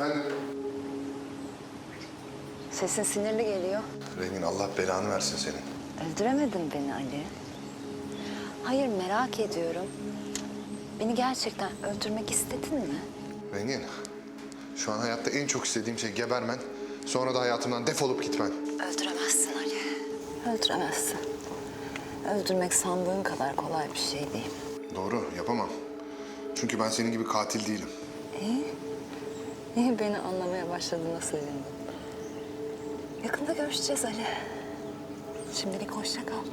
Efendim? Sesin sinirli geliyor. Rengin Allah belanı versin senin. Öldüremedin beni Ali. Hayır merak ediyorum. Beni gerçekten öldürmek istedin mi? Rengin, şu an hayatta en çok istediğim şey gebermen. Sonra da hayatımdan defolup gitmen. Öldüremezsin Ali. Öldüremezsin. Öldürmek sandığın kadar kolay bir şey değil. Doğru, yapamam. Çünkü ben senin gibi katil değilim. İyi. İyi beni anlamaya başladığına sevindim. Yakında görüşeceğiz Ali. Şimdilik hoşça kal.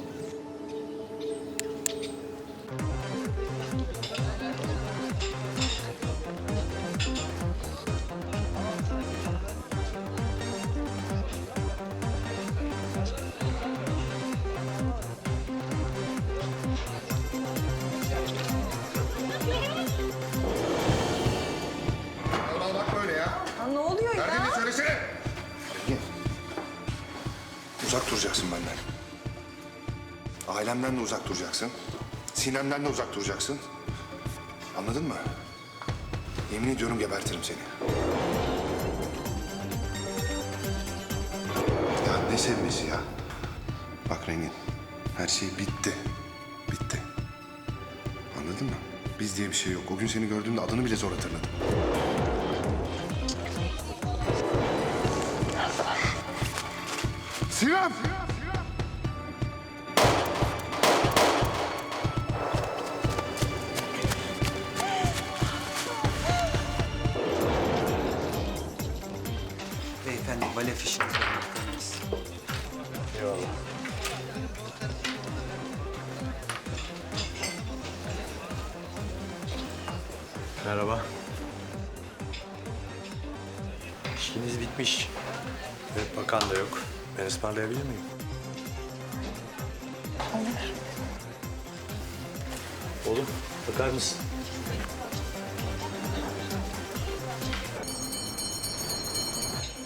Uzak duracaksın benden. Ailemden de uzak duracaksın. Sinemden de uzak duracaksın. Anladın mı? Yemin ediyorum gebertirim seni. Ya ne sevmesi ya? Bak Rengin, her şey bitti. Bitti. Anladın mı? Biz diye bir şey yok. O gün seni gördüğümde adını bile zor hatırladım. Sinem! Beyefendi vale fişinizi bırakır mısınız? Merhaba. İşiniz bitmiş. Evet, bakan da yok. Ben ısmarlayabilir miyim? Olur. Oğlum, bakar mısın?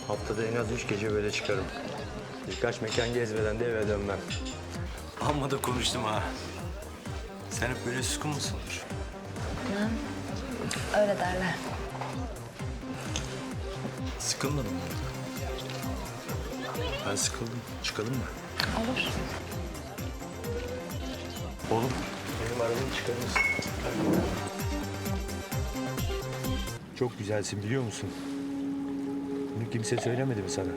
Haftada en az üç gece böyle çıkarım. Birkaç mekan gezmeden de eve dönmem. Amma da konuştum ha. Sen hep böyle sıkın mısındır? Öyle derler. Sıkılmadın mı? Ben sıkıldım. Çıkalım mı? Olur. Oğlum, benim arabayı çıkarır mısın? Çok güzelsin biliyor musun? Bunu kimse söylemedi mi sana?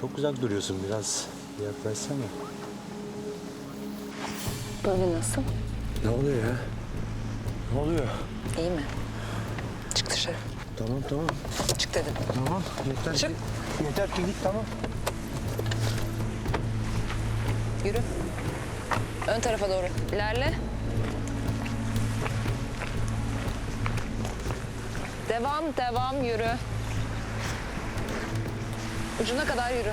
Çok uzak duruyorsun biraz. Yaklaşsana. Böyle nasıl? Ne oluyor ya? Ne oluyor? İyi mi? Çık dışarı. Tamam tamam. Çık dedim. Tamam. Yeter Çık. ki, yeter ki git tamam. Yürü. Ön tarafa doğru. İlerle. Devam, devam. Yürü. Ucuna kadar yürü.